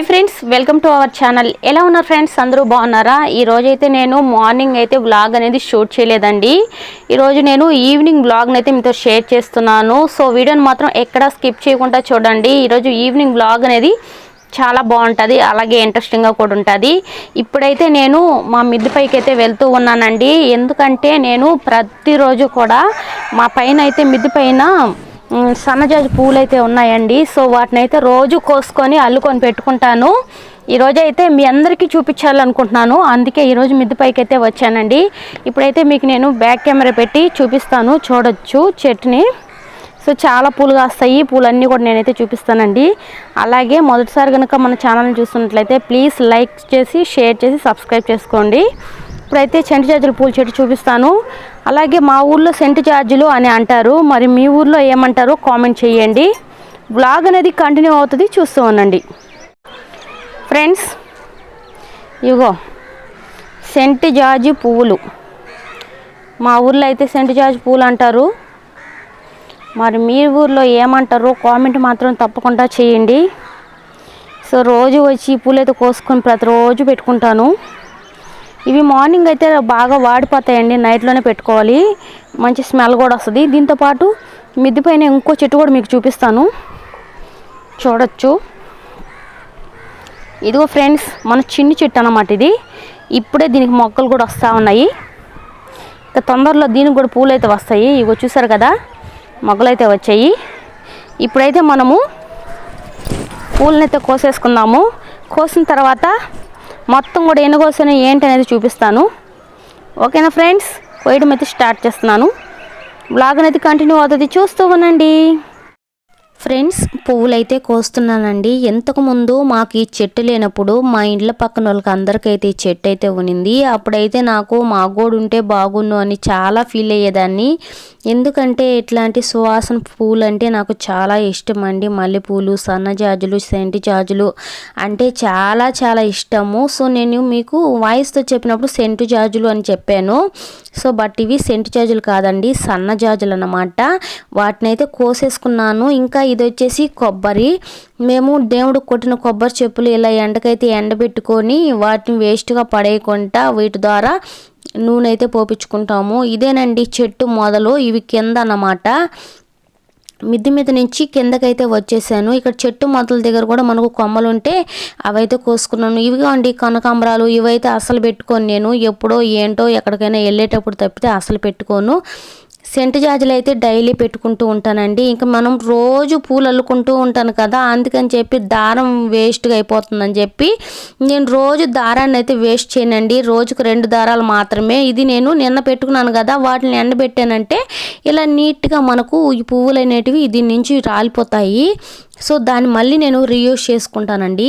Hi friends welcome to our channel ఎలా ఉన్నారు friends అందరూ బాగున్నారా? ఈ నేను మార్నింగ్ అయితే వ్లాగ్ అనేది షూట్ చేయలేదండి. ఈరోజు నేను ఈవినింగ్ వ్లాగ్ని అయితే మీతో షేర్ చేస్తున్నాను. సో వీడియోని మాత్రం ఎక్కడా స్కిప్ చేయకుండా చూడండి. ఈరోజు ఈవినింగ్ వ్లాగ్ అనేది చాలా బాగుంటుంది. అలాగే ఇంట్రెస్టింగ్గా కూడా ఉంటుంది. ఇప్పుడైతే నేను మా మిద్ది పైకి అయితే వెళ్తూ ఉన్నానండి. ఎందుకంటే నేను ప్రతిరోజు కూడా మా పైన అయితే మిద్ది పైన సన్నజాజి పూలు అయితే ఉన్నాయండి. సో వాటిని అయితే రోజు కోసుకొని అల్లుకొని పెట్టుకుంటాను. ఈరోజు అయితే మీ అందరికీ చూపించాలనుకుంటున్నాను. అందుకే ఈరోజు మిద్ది పైకి అయితే వచ్చానండి. ఇప్పుడైతే మీకు నేను బ్యాక్ కెమెరా పెట్టి చూపిస్తాను. చూడొచ్చు చెట్టుని. సో చాలా పూలు కాస్తాయి. పూలన్నీ కూడా నేనైతే చూపిస్తానండి. అలాగే మొదటిసారి కనుక మన ఛానల్ని చూస్తున్నట్లయితే ప్లీజ్ లైక్ చేసి షేర్ చేసి సబ్స్క్రైబ్ చేసుకోండి. ఇప్పుడైతే సెంటు జాజుల పూల చెట్టు చూపిస్తాను. అలాగే మా ఊర్లో సెంటు జాజులు అని అంటారు. మరి మీ ఊర్లో ఏమంటారో కామెంట్ చేయండి. బ్లాగ్ అనేది కంటిన్యూ అవుతుంది. చూస్తూ ఉండండి. ఫ్రెండ్స్ ఇగో సెంటు జాజి పువ్వులు. మా ఊర్లో అయితే సెంటు జాజి పువ్వులు అంటారు. మరి మీ ఊర్లో ఏమంటారో కామెంట్ మాత్రం తప్పకుండా చేయండి. సో రోజు వచ్చి ఈ కోసుకొని ప్రతిరోజు పెట్టుకుంటాను. ఇవి మార్నింగ్ అయితే బాగా వాడిపోతాయండి నైట్లోనే పెట్టుకోవాలి. మంచి స్మెల్ కూడా వస్తుంది. దీంతోపాటు మిద్ది పైన ఇంకో చెట్టు కూడా మీకు చూపిస్తాను. చూడొచ్చు. ఇదిగో ఫ్రెండ్స్ మన చిన్ని చెట్టు అనమాట ఇది. ఇప్పుడే దీనికి మొక్కలు కూడా వస్తూ ఉన్నాయి. ఇంకా తొందరలో దీనికి కూడా పూలు అయితే వస్తాయి. ఇగో చూసారు కదా మొగ్గలు అయితే వచ్చాయి. ఇప్పుడైతే మనము పూలనైతే కోసేసుకుందాము. కోసిన తర్వాత మొత్తం కూడా ఎన్ని కోసాను ఏంటి అనేది చూపిస్తాను. ఓకేనా ఫ్రెండ్స్? కోయడం అయితే స్టార్ట్ చేస్తున్నాను. బ్లాగ్ అనేది కంటిన్యూ అవుతుంది. చూస్తూ ఉండండి. ఫ్రెండ్స్ పువ్వులైతే కోస్తున్నానండి. ఇంతకుముందు మాకు ఈ చెట్టు లేనప్పుడు మా ఇంట్లో పక్కన వాళ్ళకి అందరికైతే ఈ చెట్టు అయితే ఉనింది. అప్పుడైతే నాకు మా గోడు ఉంటే బాగుండు అని చాలా ఫీల్ అయ్యేదాన్ని. ఎందుకంటే ఇట్లాంటి సువాసన పూలు అంటే నాకు చాలా ఇష్టం అండి మల్లెపూలు సన్నజాజులు సెంటి జాజులు అంటే చాలా చాలా ఇష్టము. సో నేను మీకు వాయిస్తో చెప్పినప్పుడు సెంటు జాజులు అని చెప్పాను. సో బట్ ఇవి సెంటు జాజులు కాదండి సన్న జాజులు అన్నమాట. వాటిని అయితే కోసేసుకున్నాను. ఇంకా ఇది వచ్చేసి కొబ్బరి. మేము దేవుడు కొట్టిన కొబ్బరి చెప్పులు ఇలా ఎండకైతే ఎండబెట్టుకొని వాటిని వేస్ట్గా పడేయకుండా వీటి ద్వారా నూనె అయితే పోపించుకుంటాము ఇదేనండి చెట్టు మొదలు. ఇవి కింద అన్నమాట మిద్ది మీద నుంచి కిందకైతే వచ్చేసాను. ఇక్కడ చెట్టు మొదల దగ్గర కూడా మనకు కొమ్మలు ఉంటే అవైతే కోసుకున్నాను. ఇవిగా అండి కనకాంబరాలు. ఇవైతే అసలు పెట్టుకోను నేను. ఎప్పుడో ఏంటో ఎక్కడికైనా వెళ్ళేటప్పుడు తప్పితే అసలు పెట్టుకోను. సెంటు జాజులు అయితే డైలీ పెట్టుకుంటూ ఉంటానండి. ఇంకా మనం రోజు పూలు అల్లుకుంటూ ఉంటాను కదా అందుకని చెప్పి దారం వేస్ట్గా అయిపోతుందని చెప్పి నేను రోజు దారాన్ని అయితే వేస్ట్ చేయనండి. రోజుకు రెండు దారాలు మాత్రమే. ఇది నేను నిన్న పెట్టుకున్నాను కదా వాటిని ఎండబెట్టానంటే ఇలా నీట్గా మనకు ఈ పువ్వులు అనేటివి దీని నుంచి రాలిపోతాయి. సో దాన్ని మళ్ళీ నేను రీయూజ్ చేసుకుంటానండి.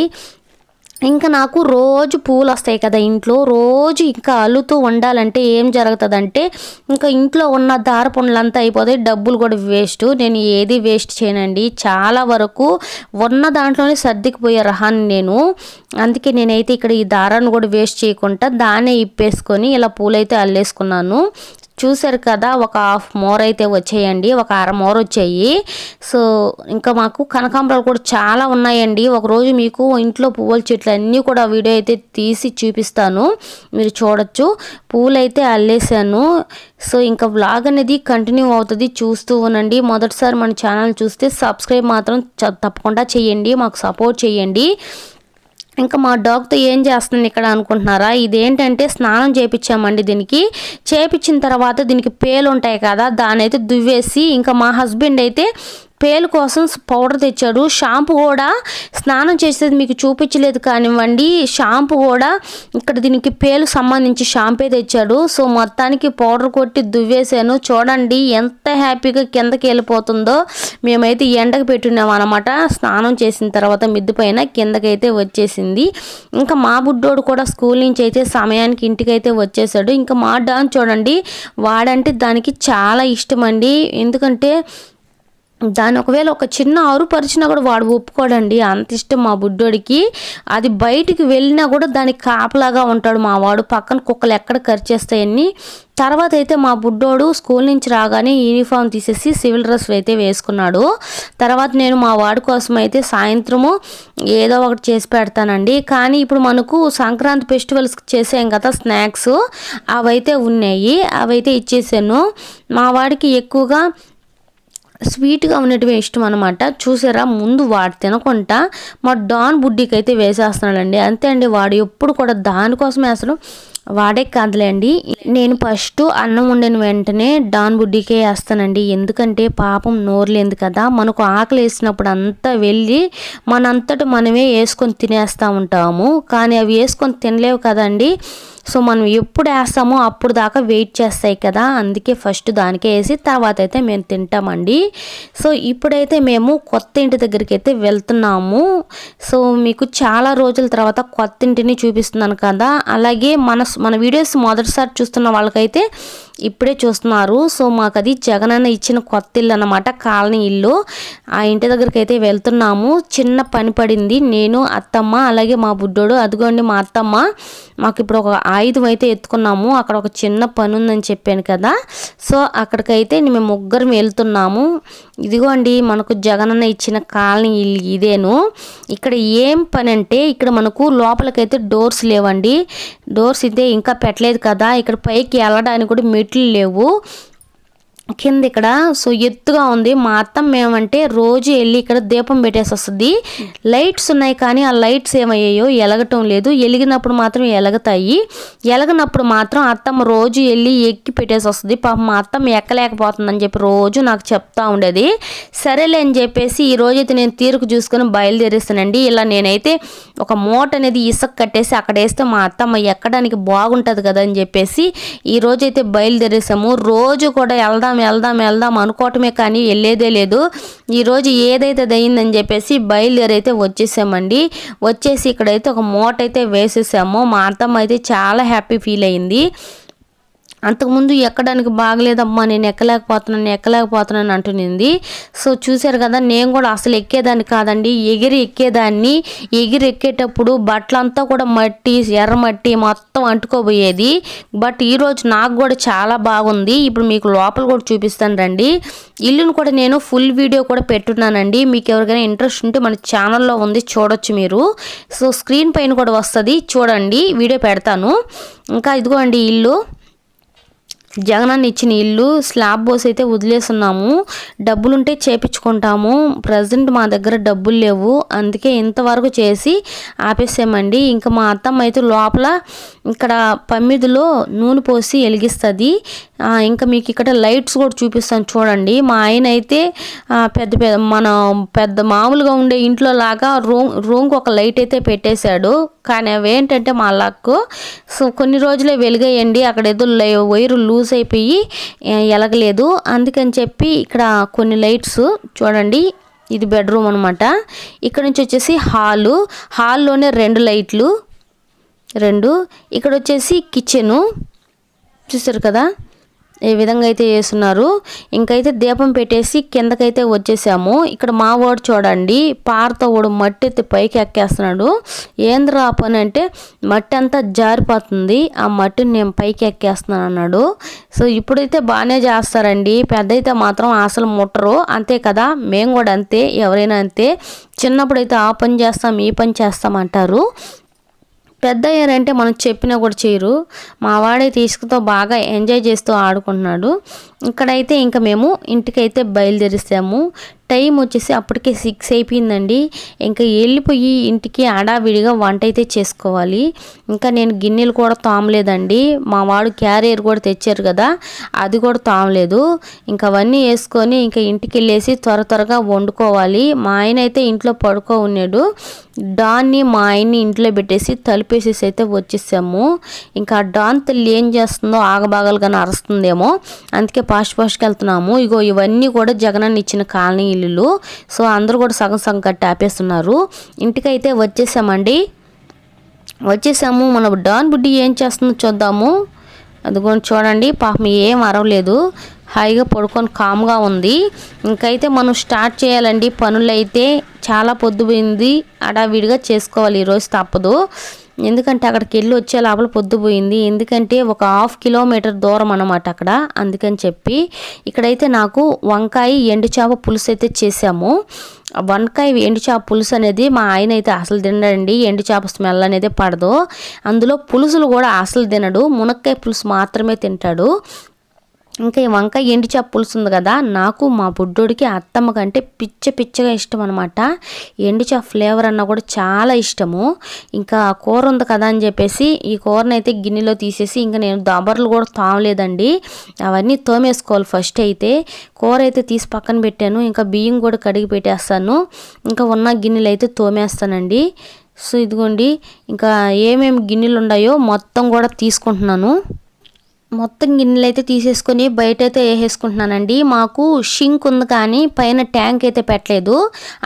ఇంకా నాకు రోజు పూలు వస్తాయి కదా ఇంట్లో రోజు ఇంకా అల్లుతూ ఉండాలంటే ఏం జరుగుతుందంటే ఇంకా ఇంట్లో ఉన్న దార పనులంతా అయిపోతాయి డబ్బులు కూడా వేస్ట్. నేను ఏది వేస్ట్ చేయనండి. చాలా వరకు ఉన్న దాంట్లోనే సర్దికిపోయే రహాన్ని నేను. అందుకే నేనైతే ఇక్కడ ఈ దారాన్ని కూడా వేస్ట్ చేయకుండా దాన్నే ఇప్పేసుకొని ఇలా పూలైతే అల్లేసుకున్నాను. చూశారు కదా ఒక హాఫ్ మోర్ అయితే వచ్చాయండి ఒక అర మోర్ వచ్చాయి. సో ఇంకా మాకు కనకాంబరాలు కూడా చాలా ఉన్నాయండి. ఒకరోజు మీకు ఇంట్లో పువ్వుల చెట్లు అన్నీ కూడా వీడియో అయితే తీసి చూపిస్తాను. మీరు చూడొచ్చు. పువ్వులు అయితే అల్లేసాను సో ఇంకా బ్లాగ్ అనేది కంటిన్యూ అవుతుంది చూస్తూ ఉండండి. మొదటిసారి మన ఛానల్ చూస్తే సబ్స్క్రైబ్ మాత్రం చ- తప్పకుండా చేయండి. మాకు సపోర్ట్ చేయండి. ఇంకా మా డాగ్తో ఏం చేస్తుంది ఇక్కడ అనుకుంటున్నారా? ఇదేంటంటే స్నానం చేపించామండి దీనికి. చేపించిన తర్వాత దీనికి పేలు ఉంటాయి కదా దాని అయితే దువ్వేసి ఇంకా మా హస్బెండ్ అయితే పేలు కోసం పౌడర్ తెచ్చాడు. షాంపూ కూడా స్నానం చేసేది మీకు చూపించలేదు కానివ్వండి. షాంపూ కూడా ఇక్కడ దీనికి పేలు సంబంధించి షాంపే తెచ్చాడు. సో మొత్తానికి పౌడర్ కొట్టి దువ్వేసాను చూడండి ఎంత హ్యాపీగా కిందకి వెళ్ళిపోతుందో. మేమైతే ఎండకు పెట్టున్నాం అనమాట స్నానం చేసిన తర్వాత మిద్దు పైన కిందకైతే వచ్చేసింది. ఇంకా మా బుడ్డోడు కూడా స్కూల్ నుంచి అయితే సమయానికి ఇంటికైతే వచ్చేసాడు. ఇంకా మా డాన్ చూడండి వాడంటే దానికి చాలా ఇష్టం అండి ఎందుకంటే దాని ఒకవేళ ఒక చిన్న అరుపరిచినా కూడా వాడు ఒప్పుకోడండి. అంత ఇష్టం మా బుడ్డోడికి. అది బయటికి వెళ్ళినా కూడా దానికి కాపలాగా ఉంటాడు మా వాడు. పక్కన కుక్కలు ఎక్కడ ఖర్చేస్తాయని తర్వాత అయితే మా బుడ్డోడు స్కూల్ నుంచి రాగానే యూనిఫామ్ తీసేసి సివిల్ డ్రెస్ అయితే వేసుకున్నాడు. తర్వాత నేను మా వాడి కోసం అయితే సాయంత్రము ఏదో ఒకటి చేసి పెడతానండి. కానీ ఇప్పుడు మనకు సంక్రాంతి ఫెస్టివల్స్ చేసాం కదా స్నాక్స్. అవైతే ఉన్నాయి. అవైతే ఇచ్చేసాను. మా వాడికి ఎక్కువగా స్వీట్గా ఉండేటివి ఇష్టం అనమాట చూసారా? ముందు వాడు తినకుండా మా డాన్ బుడ్డికి అయితే వేసేస్తున్నాడండి. అంతే అండి వాడు ఎప్పుడు కూడా దానికోసమే అసలు వాడే కాదులేండి. నేను ఫస్ట్ అన్నం వండిన వెంటనే డాన్ బుడ్డికే వేస్తానండి. ఎందుకంటే పాపం నోరులేదు కదా మనకు ఆకలి వేసినప్పుడు అంతా వెళ్ళి మనంతట మనమే వేసుకొని తినేస్తూ ఉంటాము. కానీ అవి వేసుకొని తినలేవు కదండి. సో మనం ఎప్పుడు వేస్తామో అప్పుడు దాకా వెయిట్ చేస్తాయి కదా. అందుకే ఫస్ట్ దానికే వేసి తర్వాత అయితే మేము తింటామండి. సో ఇప్పుడైతే మేము కొత్త ఇంటి దగ్గరికి అయితే వెళ్తున్నాము. సో మీకు చాలా రోజుల తర్వాత కొత్త ఇంటిని చూపిస్తున్నాను కదా. అలాగే మన మన వీడియోస్ మొదటిసారి చూస్తున్న వాళ్ళకైతే ఇప్పుడే చూస్తున్నారు. సో మాకు అది జగనన్న ఇచ్చిన కొత్త ఇల్లు అనమాట కాలనీ ఇల్లు. ఆ ఇంటి దగ్గరికి అయితే వెళ్తున్నాము. చిన్న పని పడింది. నేను అత్తమ్మ అలాగే మా బుడ్డోడు అదిగోండి మా అత్తమ్మ. మాకు ఇప్పుడు ఒక ఆయుధం అయితే ఎత్తుకున్నాము. అక్కడ ఒక చిన్న పని ఉందని చెప్పాను కదా. సో అక్కడికైతే మేము ముగ్గురం వెళ్తున్నాము. ఇదిగోండి మనకు జగనన్న ఇచ్చిన కాలనీ ఇల్లు ఇదేను. ఇక్కడ ఏం పని అంటే ఇక్కడ మనకు లోపలికైతే డోర్స్ లేవండి. డోర్స్ అయితే ఇంకా పెట్టలేదు కదా. ఇక్కడ పైకి వెళ్ళడానికి కూడా మెట్లు లేవు. కింద ఇక్కడ సో ఎత్తుగా ఉంది. మా అత్తమ్మ ఏమంటే రోజు వెళ్ళి ఇక్కడ దీపం పెట్టేసి వస్తుంది. లైట్స్ ఉన్నాయి కానీ ఆ లైట్స్ ఏమయ్యాయో ఎలగటం లేదు. ఎలిగినప్పుడు మాత్రం ఎలగతాయి. ఎలగనప్పుడు మాత్రం అత్తమ్మ రోజు వెళ్ళి ఎక్కి పెట్టేసి వస్తుంది. పాప మా అత్తమ్మ ఎక్కలేకపోతుందని చెప్పి రోజు నాకు చెప్తా ఉండేది. సరేలే అని చెప్పేసి ఈ రోజైతే నేను తీరుకు చూసుకొని బయలుదేరేస్తానండి. ఇలా నేనైతే ఒక మూట అనేది ఇసుక కట్టేసి అక్కడ వేస్తే మా అత్తమ్మ ఎక్కడానికి బాగుంటుంది కదా అని చెప్పేసి ఈ రోజైతే బయలుదేరేసాము. రోజు కూడా వెళ్దాం వెళ్దాం వెళ్దాం అనుకోవటమే కానీ వెళ్ళేదే లేదు. ఈరోజు ఏదైతే అయిందని చెప్పేసి బయలుదేరైతే వచ్చేసామండి. వచ్చేసి ఇక్కడైతే ఒక మూట అయితే వేసేసాము. మా అత్తమ్మ అయితే చాలా హ్యాపీ ఫీల్ అయింది. అంతకుముందు ఎక్కడానికి బాగలేదమ్మా నేను ఎక్కలేకపోతున్నాను ఎక్కలేకపోతున్నాను అంటునింది సో చూశారు కదా నేను కూడా అసలు ఎక్కేదాన్ని కాదండి. ఎగిరి ఎక్కేదాన్ని. ఎగిరి ఎక్కేటప్పుడు బట్టలంతా కూడా మట్టి ఎర్ర మట్టి మొత్తం అంటుకోబోయేది. బట్ ఈరోజు నాకు కూడా చాలా బాగుంది. ఇప్పుడు మీకు లోపల కూడా చూపిస్తాను రండి. ఇల్లును కూడా నేను ఫుల్ వీడియో కూడా పెట్టున్నానండి. మీకు ఎవరికైనా ఇంట్రెస్ట్ ఉంటే మన ఛానల్లో ఉంది చూడొచ్చు మీరు. సో స్క్రీన్ పైన కూడా వస్తుంది. చూడండి వీడియో పెడతాను. ఇంకా ఇదిగోండి ఇల్లు. జగనన్న ఇచ్చిన ఇల్లు స్లాబ్ బోస్ అయితే వదిలేస్తున్నాము. డబ్బులుంటే చేపించుకుంటాము. ప్రజెంట్ మా దగ్గర డబ్బులు లేవు. అందుకే ఇంతవరకు చేసి ఆపేసామండి ఇంకా మా అత్తమ్మ అయితే లోపల ఇక్కడ పమ్మిదిలో నూనె పోసి వెలిగిస్తుంది. ఇంకా మీకు ఇక్కడ లైట్స్ కూడా చూపిస్తాను చూడండి. మా ఆయన అయితే పెద్ద పెద్ద మన పెద్ద మామూలుగా ఉండే ఇంట్లో లాగా రూమ్ రూమ్కి ఒక లైట్ అయితే పెట్టేశాడు. కానీ అవి ఏంటంటే మా లక్ సో కొన్ని రోజులే వెలిగేయండి. అక్కడ ఏదో లై- వైరు లూజ్ అయిపోయి ఎలగలేదు. అందుకని చెప్పి ఇక్కడ కొన్ని లైట్స్ చూడండి. ఇది బెడ్రూమ్ అనమాట ఇక్కడ నుంచి వచ్చేసి హాలు. హాల్లోనే రెండు లైట్లు. రెండు. ఇక్కడ వచ్చేసి కిచెను. చూసారు కదా? ఈ విధంగా అయితే చేస్తున్నారు. ఇంకైతే దీపం పెట్టేసి కిందకైతే వచ్చేసాము. ఇక్కడ మా వాడు చూడండి పారతో వాడు మట్టి ఎత్తి పైకి ఎక్కేస్తున్నాడు. ఏంద్రా ఆ పని అంటే మట్టి అంతా జారిపోతుంది. ఆ మట్టిని నేను పైకి ఎక్కేస్తున్నాను అన్నాడు. సో ఇప్పుడైతే బాగానే చేస్తారండి. పెద్ద అయితే మాత్రం అసలు ముట్టరు. అంతే కదా? మేము కూడా అంతే ఎవరైనా అంతే. చిన్నప్పుడైతే ఆ పని చేస్తాం ఈ పని చేస్తాం అంటారు. పెద్ద అయ్యారంటే మనం చెప్పినా కూడా చేయరు. మా వాడే తీసుకుతో బాగా ఎంజాయ్ చేస్తూ ఆడుకుంటున్నాడు. ఇక్కడైతే ఇంకా మేము ఇంటికైతే బయలుదేరిస్తాము టైం వచ్చేసి అప్పటికే సిక్స్ అయిపోయిందండి. ఇంకా వెళ్ళిపోయి ఇంటికి అడావిడిగా వంట అయితే చేసుకోవాలి. ఇంకా నేను గిన్నెలు కూడా తోమలేదండి. మా వాడు క్యారియర్ కూడా తెచ్చారు కదా అది కూడా తోమలేదు. ఇంకా అవన్నీ వేసుకొని ఇంకా ఇంటికి వెళ్ళేసి త్వర త్వరగా వండుకోవాలి. మా ఆయన అయితే ఇంట్లో పడుకో ఉన్నాడు డాన్ని మా ఆయన్ని ఇంట్లో పెట్టేసి తలుపేసేసి అయితే వచ్చేసాము. ఇంకా ఆ డాన్ తల్లి ఏం చేస్తుందో ఆగబాగాలుగానే అరుస్తుందేమో. అందుకే పాష్ పాష్కి వెళ్తున్నాము. ఇగో ఇవన్నీ కూడా జగనన్న ఇచ్చిన కాలనీ ఇల్లులు సో అందరూ కూడా సగం సగం కట్టి ఆపేస్తున్నారు. ఇంటికైతే వచ్చేసామండి. వచ్చేసాము. మన డాన్ బుడ్డి ఏం చేస్తుందో చూద్దాము. అదిగోండి చూడండి. పాపం ఏం అరవలేదు. హాయిగా పడుకొని కామ్గా ఉంది. ఇంకైతే మనం స్టార్ట్ చేయాలండి. పనులు అయితే చాలా పొద్దుపోయింది. అడావిడిగా చేసుకోవాలి. ఈరోజు తప్పదు. ఎందుకంటే అక్కడికి వెళ్ళి వచ్చే లోపల పొద్దుపోయింది ఎందుకంటే ఒక హాఫ్ కిలోమీటర్ దూరం అనమాట అక్కడ. అందుకని చెప్పి ఇక్కడైతే నాకు వంకాయ ఎండు చేప పులుసు అయితే చేసాము వంకాయ ఎండు చేప పులుసు అనేది మా ఆయన అయితే అసలు తినడండి. ఎండు చేప స్మెల్ అనేది పడదు. అందులో పులుసులు కూడా అసలు తినడు. మునక్కాయ పులుసు మాత్రమే తింటాడు. ఇంకా ఈ వంకాయ ఎండి చేప పులుసు ఉంది కదా నాకు మా బుడ్డోడికి అత్తమ్మ కంటే పిచ్చ పిచ్చగా ఇష్టం అనమాట ఎండి చేప ఫ్లేవర్ అన్న కూడా చాలా ఇష్టము. ఇంకా కూర ఉంది కదా అని చెప్పేసి ఈ కూరని అయితే గిన్నెలో తీసేసి ఇంకా నేను దబర్లు కూడా తోమలేదండి. అవన్నీ తోమేసుకోవాలి ఫస్ట్ అయితే. కూర అయితే తీసి పక్కన పెట్టాను. ఇంకా బియ్యం కూడా కడిగి పెట్టేస్తాను. ఇంకా ఉన్న గిన్నెలు అయితే తోమేస్తానండి. సో ఇదిగోండి ఇంకా ఏమేమి గిన్నెలు ఉన్నాయో మొత్తం కూడా తీసుకుంటున్నాను. మొత్తం గిన్నెలు అయితే తీసేసుకొని బయట అయితే వేసేసుకుంటున్నానండి. మాకు షింక్ ఉంది కానీ పైన ట్యాంక్ అయితే పెట్టలేదు.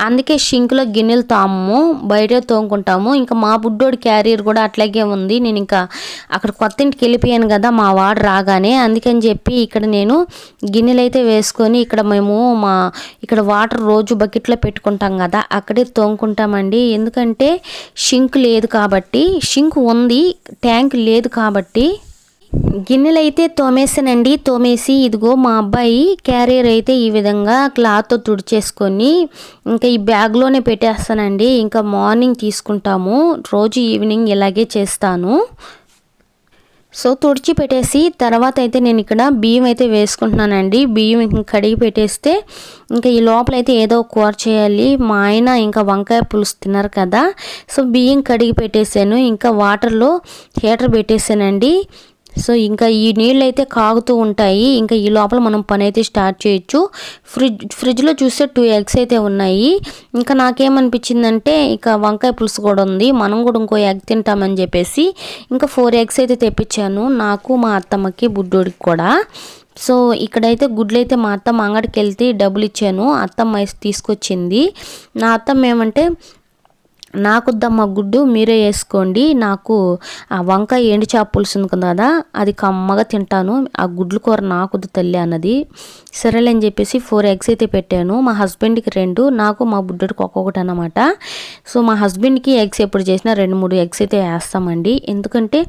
అందుకే షింక్లో గిన్నెలు తాము బయటే తోముకుంటాము. ఇంకా మా బుడ్డోడి క్యారియర్ కూడా అట్లాగే ఉంది. నేను ఇంకా అక్కడ కొత్త ఇంటికి వెళ్ళిపోయాను కదా మా వాడు రాగానే. అందుకని చెప్పి ఇక్కడ నేను గిన్నెలు అయితే వేసుకొని ఇక్కడ మేము మా ఇక్కడ వాటర్ రోజు బకెట్లో పెట్టుకుంటాం కదా అక్కడే తోముకుంటామండి. ఎందుకంటే షింక్ లేదు కాబట్టి షింక్ ఉంది ట్యాంక్ లేదు కాబట్టి గిన్నెలు అయితే తోమేసానండి తోమేసి ఇదిగో మా అబ్బాయి క్యారియర్ అయితే ఈ విధంగా క్లాత్తో తుడిచేసుకొని ఇంకా ఈ బ్యాగ్లోనే పెట్టేస్తానండి. ఇంకా మార్నింగ్ తీసుకుంటాము. రోజు ఈవినింగ్ ఇలాగే చేస్తాను. సో తుడిచి పెట్టేసి తర్వాత అయితే నేను ఇక్కడ బియ్యం అయితే వేసుకుంటున్నానండి. బియ్యం కడిగి పెట్టేస్తే ఇంకా ఈ లోపల అయితే ఏదో కూర చేయాలి. మా ఆయన ఇంకా వంకాయ పులుసు తిన్నారు కదా. సో బియ్యం కడిగి పెట్టేశాను. ఇంకా వాటర్లో హీటర్ పెట్టేశానండి. సో ఇంకా ఈ నీళ్ళు అయితే కాగుతూ ఉంటాయి. ఇంకా ఈ లోపల మనం పని అయితే స్టార్ట్ చేయొచ్చు. ఫ్రిడ్జ్ ఫ్రిడ్జ్లో చూస్తే టూ ఎగ్స్ అయితే ఉన్నాయి. ఇంకా నాకేమనిపించిందంటే ఇక వంకాయ పులుసు కూడా ఉంది. మనం కూడా ఇంకో ఎగ్ తింటామని చెప్పేసి ఇంకా ఫోర్ ఎగ్స్ అయితే తెప్పించాను. నాకు మా అత్తమ్మకి బుడ్డోడికి కూడా. సో ఇక్కడైతే గుడ్లు అయితే మా అత్తమ్మ అంగడికి వెళ్తే డబ్బులు ఇచ్చాను అత్తమ్మ తీసుకొచ్చింది. నా అత్తమ్మ ఏమంటే నాకుద్దమ్మ గుడ్డు మీరే వేసుకోండి. నాకు ఆ వంకాయ ఎండు చేప పులుసు ఉంది కదా అది కమ్మగా తింటాను. ఆ గుడ్లు కూర నాకుద్దు తల్లి అన్నది. సరేలే అని చెప్పేసి ఫోర్ ఎగ్స్ అయితే పెట్టాను. మా హస్బెండ్కి రెండు నాకు మా బుడ్డడికి ఒక్కొక్కటి అనమాట సో మా హస్బెండ్కి ఎగ్స్ ఎప్పుడు చేసినా రెండు మూడు ఎగ్స్ అయితే వేస్తామండి. ఎందుకంటే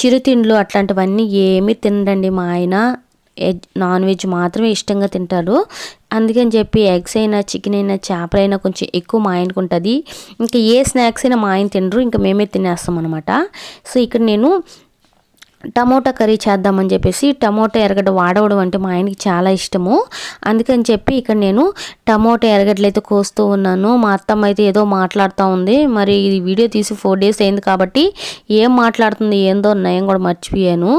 చిరుతిండ్లు అట్లాంటివన్నీ ఏమీ తినడండి మా ఆయన. నాన్ వెజ్ మాత్రమే ఇష్టంగా తింటారు. అందుకని చెప్పి ఎగ్స్ అయినా చికెన్ అయినా చేపలైనా కొంచెం ఎక్కువ మా ఆయనకు ఉంటుంది. ఇంకా ఏ స్నాక్స్ అయినా మా ఆయన తినరు. ఇంకా మేమే తినేస్తాం అనమాట సో ఇక్కడ నేను టమోటా కర్రీ చేద్దామని చెప్పేసి టమోటా ఎరగడ్డ వాడవడం అంటే మా ఆయనకి చాలా ఇష్టము. అందుకని చెప్పి ఇక్కడ నేను టమోటా ఎరగడ్డలు అయితే కోస్తూ ఉన్నాను. మా అత్తమ్మ అయితే ఏదో మాట్లాడుతూ ఉంది. మరి ఇది వీడియో తీసి ఫోర్ డేస్ అయింది కాబట్టి ఏం మాట్లాడుతుంది ఏందో నయం కూడా మర్చిపోయాను.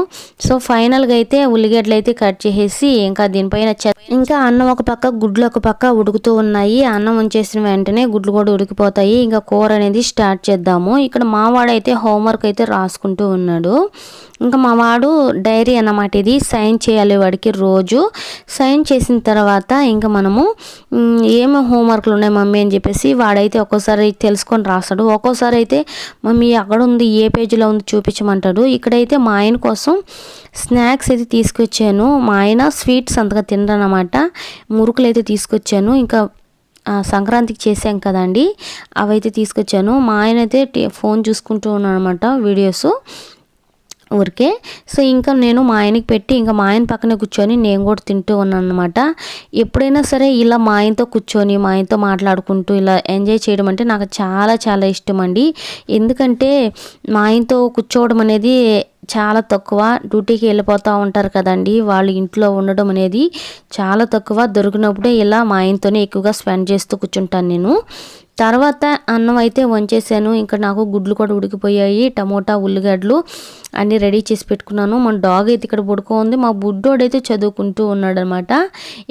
సో ఫైనల్గా అయితే ఉల్లిగడ్డలు అయితే కట్ చేసేసి ఇంకా దీనిపైన ఇంకా అన్నం ఒక పక్క గుడ్లు ఒక పక్క ఉడుకుతూ ఉన్నాయి. అన్నం ఉంచేసిన వెంటనే గుడ్లు కూడా ఉడికిపోతాయి. ఇంకా కూర అనేది స్టార్ట్ చేద్దాము. ఇక్కడ మావాడైతే హోంవర్క్ అయితే రాసుకుంటూ ఉన్నాడు. ఇంకా మా వాడు డైరీ అన్నమాట ఇది. సైన్ చేయాలి వాడికి రోజు. సైన్ చేసిన తర్వాత ఇంకా మనము ఏమి హోంవర్క్లు ఉన్నాయి మమ్మీ అని చెప్పేసి వాడైతే ఒక్కోసారి తెలుసుకొని రాస్తాడు. ఒక్కోసారి అయితే మమ్మీ అక్కడ ఉంది ఏ పేజీలో ఉంది చూపించమంటాడు. ఇక్కడైతే మా ఆయన కోసం స్నాక్స్ అయితే తీసుకొచ్చాను. మా ఆయన స్వీట్స్ అంతగా తినరనమాట మురుకులు అయితే తీసుకొచ్చాను. ఇంకా సంక్రాంతికి చేసాం కదండి అవైతే తీసుకొచ్చాను. మా ఆయన అయితే ఫోన్ చూసుకుంటూ ఉన్నానమాట అనమాట వీడియోస్. ఊరికే. సో ఇంకా నేను మా ఆయనకి పెట్టి ఇంకా మా ఆయన పక్కనే కూర్చొని నేను కూడా తింటూ ఉన్నాను అనమాట ఎప్పుడైనా సరే ఇలా మా ఆయనతో కూర్చొని మా ఆయనతో మాట్లాడుకుంటూ ఇలా ఎంజాయ్ చేయడం అంటే నాకు చాలా చాలా ఇష్టం అండి. ఎందుకంటే మా ఆయనతో కూర్చోవడం అనేది చాలా తక్కువ డ్యూటీకి వెళ్ళిపోతూ ఉంటారు కదండి. వాళ్ళు ఇంట్లో ఉండడం అనేది చాలా తక్కువ. దొరికినప్పుడే ఇలా మా ఆయనతోనే ఎక్కువగా స్పెండ్ చేస్తూ కూర్చుంటాను నేను. తర్వాత అన్నం అయితే వంచేసాను. ఇంకా నాకు గుడ్లు కూడా ఉడికిపోయాయి. టమోటా ఉల్లిగడ్డలు అన్నీ రెడీ చేసి పెట్టుకున్నాను. మన డాగ్ అయితే ఇక్కడ పడుకోంది మా బుడ్డోడైతే చదువుకుంటూ ఉన్నాడు అనమాట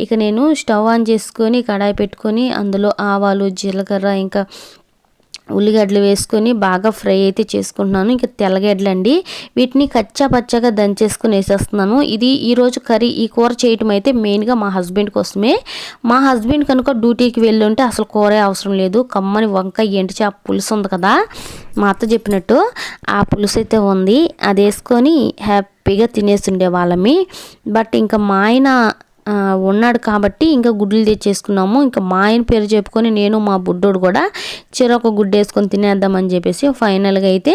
ఇక నేను స్టవ్ ఆన్ చేసుకొని కడాయి పెట్టుకొని అందులో ఆవాలు జీలకర్ర ఇంకా ఉల్లిగడ్డలు వేసుకొని బాగా ఫ్రై అయితే చేసుకుంటున్నాను. ఇంకా తెల్లగడ్డలు అండి వీటిని కచ్చా పచ్చగా దంచేసుకుని వేసేస్తున్నాను. ఇది ఈరోజు కర్రీ ఈ కూర చేయటం అయితే మెయిన్గా మా హస్బెండ్ కోసమే. మా హస్బెండ్ కనుక డ్యూటీకి వెళ్ళి ఉంటే అసలు కూరే అవసరం లేదు. కమ్మని వంకాయ ఎంటి చేప పులుసు ఉంది కదా. మా అత్త చెప్పినట్టు ఆ పులుసు అయితే ఉంది. అది వేసుకొని హ్యాపీగా తినేసి ఉండేవాళ్ళమి బట్ ఇంకా మా ఆయన ఉన్నాడు కాబట్టి ఇంకా గుడ్లు తెచ్చేసుకున్నాము. ఇంకా మా ఆయన పేరు చెప్పుకొని నేను మా బుడ్డోడు కూడా చెరొక గుడ్డు వేసుకొని తినేద్దామని చెప్పేసి ఫైనల్గా అయితే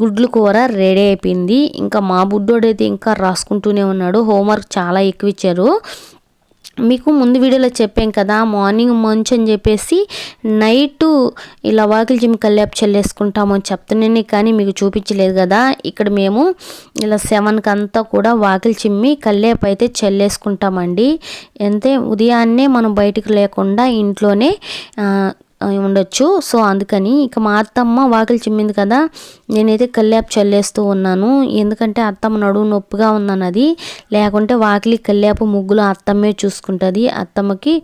గుడ్లు కూర రెడీ అయిపోయింది. ఇంకా మా బుడ్డోడు అయితే ఇంకా రాసుకుంటూనే ఉన్నాడు. హోంవర్క్ చాలా ఎక్కువ ఇచ్చారు. మీకు ముందు వీడియోలో చెప్పాం కదా మార్నింగ్ మంచ్ అని చెప్పేసి నైటు ఇలా వాకిలి జిమ్ కల్లాపు చల్లేసుకుంటాము అని చెప్తున్నాను కానీ మీకు చూపించలేదు కదా. ఇక్కడ మేము ఇలా సెవెన్కి అంతా కూడా వాకిలి చిమ్మి కల్లేపు అయితే చల్లేసుకుంటామండి. అంతే ఉదయాన్నే మనం బయటికి లేకుండా ఇంట్లోనే ఉండొచ్చు. సో అందుకని ఇక మా అత్తమ్మ వాకిలి చిమ్మింది కదా నేనైతే కల్లాపు చల్లేస్తూ ఉన్నాను. ఎందుకంటే అత్తమ్మ నడువు నొప్పిగా ఉన్నాను అది లేకుంటే వాకిలి కల్లాపు ముగ్గులు అత్తమ్మే చూసుకుంటుంది. అత్తమ్మకి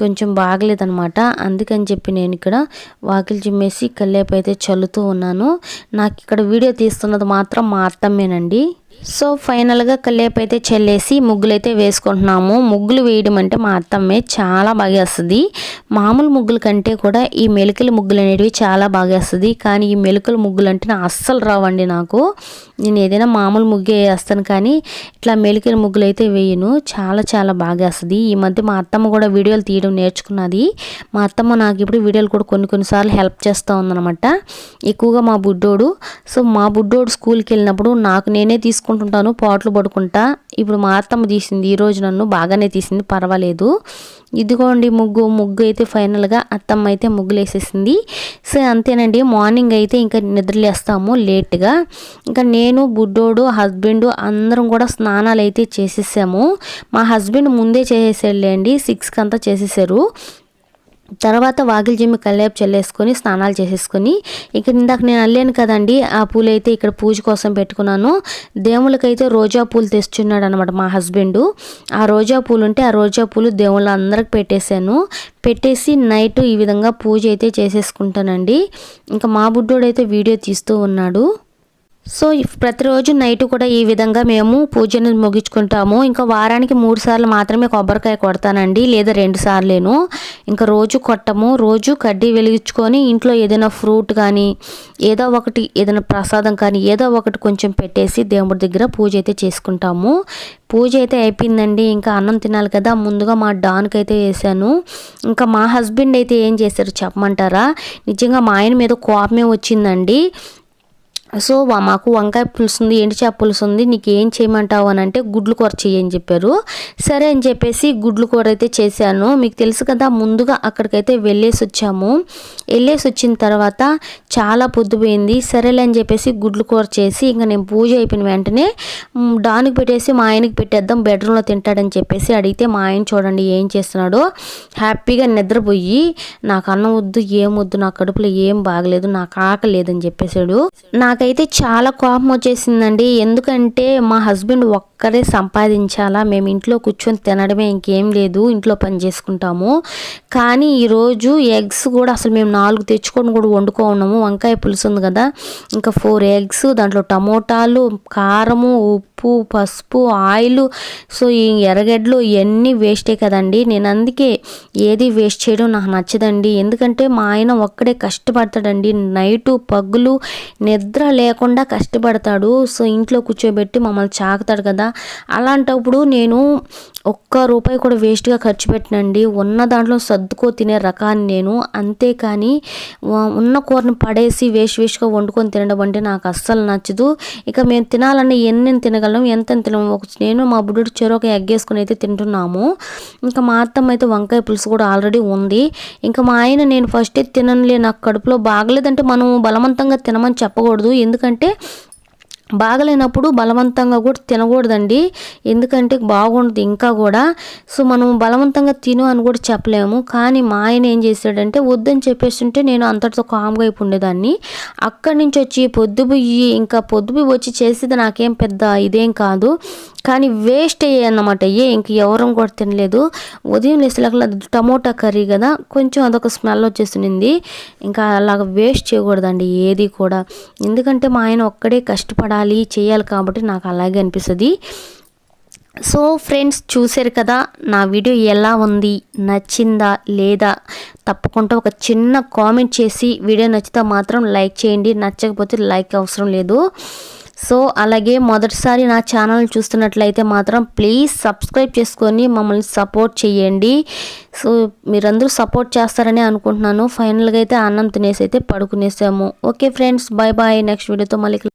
కొంచెం బాగలేదనమాట అందుకని చెప్పి నేను ఇక్కడ వాకిలి చిమ్మేసి కల్లాపు అయితే చల్లుతూ ఉన్నాను. నాకు ఇక్కడ వీడియో తీస్తున్నది మాత్రం మా అత్తమ్మేనండి. సో ఫైనల్గా కల్లేపు అయితే చల్లేసి ముగ్గులు అయితే వేసుకుంటున్నాము. ముగ్గులు వేయడం అంటే మా అత్తమ్మే చాలా బాగా వేస్తుంది. మామూలు ముగ్గుల కంటే కూడా ఈ మెలికల ముగ్గులు అనేటివి చాలా బాగా వేస్తుంది. కానీ ఈ మెలికల ముగ్గులు అంటే నా అస్సలు రావండి నాకు. నేను ఏదైనా మామూలు ముగ్గే వేస్తాను కానీ ఇట్లా మెలికల ముగ్గులు అయితే వేయను. చాలా చాలా బాగా వేస్తుంది. ఈ మధ్య మా అత్తమ్మ కూడా వీడియోలు తీయడం నేర్చుకున్నది. మా అత్తమ్మ నాకు ఇప్పుడు వీడియోలు కూడా కొన్ని కొన్నిసార్లు హెల్ప్ చేస్తూ ఉందన్నమాట. ఎక్కువగా మా బుడ్డోడు. సో మా బుడ్డోడు స్కూల్కి వెళ్ళినప్పుడు నాకు నేనే తీసుకుంటుంటాను పాటలు పడుకుంటా. ఇప్పుడు మా అత్తమ్మ తీసింది ఈరోజు నన్ను బాగానే తీసింది పర్వాలేదు. ఇదిగోండి ముగ్గు ముగ్గు అయితే ఫైనల్గా అత్తమ్మ అయితే ముగ్గులు వేసేసింది సో అంతేనండి. మార్నింగ్ అయితే ఇంకా నిద్రలేస్తాము లేట్గా. ఇంకా నేను బుడ్డోడు హస్బెండ్ అందరం కూడా స్నానాలు అయితే చేసేసాము. మా హస్బెండ్ ముందే చేసేసాడులేండి సిక్స్కి అంతా చేసేసారు. తర్వాత వాకిలి జిమ్మి కల్లేపు చల్లేసుకొని స్నానాలు చేసేసుకొని ఇక ఇందాక నేను అల్లాను కదండి ఆ పూలు అయితే ఇక్కడ పూజ కోసం పెట్టుకున్నాను. దేవుళ్ళకైతే రోజా పూలు తెచ్చున్నాడు అనమాట మా హస్బెండ్. ఆ రోజా పూలు ఉంటే ఆ రోజా పూలు దేవుళ్ళ అందరికి పెట్టేశాను. పెట్టేసి నైట్ ఈ విధంగా పూజ అయితే చేసేసుకుంటానండి. ఇంకా మా బుడ్డోడైతే వీడియో తీస్తూ ఉన్నాడు. సో ప్రతిరోజు నైట్ కూడా ఈ విధంగా మేము పూజను ముగించుకుంటాము. ఇంకా వారానికి మూడు సార్లు మాత్రమే కొబ్బరికాయ కొడతానండి. లేదా రెండు సార్లేను. ఇంకా రోజు కొట్టము. రోజు కడ్డీ వెలిగించుకొని ఇంట్లో ఏదైనా ఫ్రూట్ కానీ ఏదో ఒకటి ఏదైనా ప్రసాదం కానీ ఏదో ఒకటి కొంచెం పెట్టేసి దేవుడి దగ్గర పూజ అయితే చేసుకుంటాము. పూజ అయితే అయిపోయిందండి. ఇంకా అన్నం తినాలి కదా. ముందుగా మా డాన్కి అయితే వేసాను. ఇంకా మా హస్బెండ్ అయితే ఏం చేశారు చెప్పమంటారా? నిజంగా మా ఆయన మీద కోపమే వచ్చిందండి. సో మాకు వంకాయ పులుసు ఉంది ఎండు చేప పులుసు ఉంది నీకు ఏం చేయమంటావు అని అంటే గుడ్లు కూర చేయని చెప్పారు. సరే అని చెప్పేసి గుడ్లు కూర అయితే చేశాను. మీకు తెలుసు కదా ముందుగా అక్కడికైతే వెళ్ళేసి వచ్చాము. వెళ్ళేసి వచ్చిన తర్వాత చాలా పొద్దుపోయింది. సరేలే అని చెప్పేసి గుడ్లు కూర చేసి ఇంకా నేను పూజ అయిపోయిన వెంటనే డానికి పెట్టేసి మా ఆయనకి పెట్టేద్దాం బెడ్రూమ్లో తింటాడని చెప్పేసి అడిగితే మా ఆయన చూడండి ఏం చేస్తున్నాడో. హ్యాపీగా నిద్రపోయి నాకు అన్నం వద్దు ఏం వద్దు నా కడుపులో ఏం బాగలేదు నాకు ఆకలేదని లేదని చెప్పేశాడు నాకైతే చాలా కోపం వచ్చేసిందండి. ఎందుకంటే మా హస్బెండ్ ఒక్కరే సంపాదించాలా? మేము ఇంట్లో కూర్చొని తినడమే ఇంకేం లేదు ఇంట్లో పని చేసుకుంటాము. కానీ ఈరోజు ఎగ్స్ కూడా అసలు మేము నాలుగు తెచ్చుకొని కూడా వండుకో ఉన్నాము వంకాయ పులుసు ఉంది కదా ఇంకా ఫోర్ ఎగ్స్ దాంట్లో టమోటాలు కారము ఉప్పు పసుపు ఆయిల్. సో ఈ ఎర్రగడ్డలు ఇవన్నీ వేస్టే కదండి. నేను అందుకే ఏది వేస్ట్ చేయడం నాకు నచ్చదండి. ఎందుకంటే మా ఆయన ఒక్కడే కష్టపడతాడండి. నైటు పగ్గులు నిద్ర లేకుండా కష్టపడతాడు. సో ఇంట్లో కూర్చోబెట్టి మమ్మల్ని చాకుతాడు కదా. అలాంటప్పుడు నేను ఒక్క రూపాయి కూడా వేస్ట్గా ఖర్చు పెట్టినండి. ఉన్న దాంట్లో సర్దుకో తినే రకాన్ని నేను. అంతేకాని ఉన్న కూరని పడేసి వేస్ట్ వేస్ట్గా వండుకొని తినడం అంటే నాకు అస్సలు నచ్చదు. ఇక మేము తినాలని ఎన్ని తినగలం ఎంత తినము నేను మా బుడ్డు చెరొక ఎగ్గేసుకుని అయితే తింటున్నాము. ఇంకా మా అత్తమ్మ అయితే వంకాయ పులుసు కూడా ఆల్రెడీ ఉంది. ఇంకా మా ఆయన నేను ఫస్ట్ తిననులే నాకు కడుపులో బాగలేదంటే మనం బలవంతంగా తినమని చెప్పకూడదు. ఎందుకంటే బాగలేనప్పుడు బలవంతంగా కూడా తినకూడదండి. ఎందుకంటే బాగుండదు ఇంకా కూడా. సో మనం బలవంతంగా తిను అని కూడా చెప్పలేము. కానీ మా ఆయన ఏం చేశాడంటే వద్దని చెప్పేస్తుంటే నేను అంతటితో కామ్గా అయిపోయి ఉండేదాన్ని. అక్కడి నుంచి వచ్చి పొద్దుబుయ్యి ఇంకా పొద్దుబుయ్యి వచ్చి చేసేది నాకేం పెద్ద ఇదేం కాదు. కానీ వేస్ట్ అయ్యాయి అన్నమాట. అయ్యే ఇంక ఎవరం కూడా తినలేదు. ఉదయం లేసేలాగా టమోటా కర్రీ కదా కొంచెం అదొక స్మెల్ వచ్చేసింది. ఇంకా అలాగ వేస్ట్ చేయకూడదండి ఏది కూడా. ఎందుకంటే మా ఆయన ఒక్కడే కష్టపడాలి చేయాలి కాబట్టి నాకు అలాగే అనిపిస్తుంది. సో ఫ్రెండ్స్ చూశారు కదా నా వీడియో ఎలా ఉంది నచ్చిందా లేదా తప్పకుండా ఒక చిన్న కామెంట్ చేసి వీడియో నచ్చితే మాత్రం లైక్ చేయండి నచ్చకపోతే లైక్ అవసరం లేదు. సో అలాగే మొదటిసారి నా ఛానల్ చూస్తున్నట్లయితే మాత్రం ప్లీజ్ సబ్స్క్రైబ్ చేసుకొని మమ్మల్ని సపోర్ట్ చేయండి. సో మీరందరూ సపోర్ట్ చేస్తారని అనుకుంటున్నాను. ఫైనల్గా అయితే అన్నం తినేసి అయితే పడుకునేసాము. Okay friends bye bye next వీడియోతో మళ్ళీ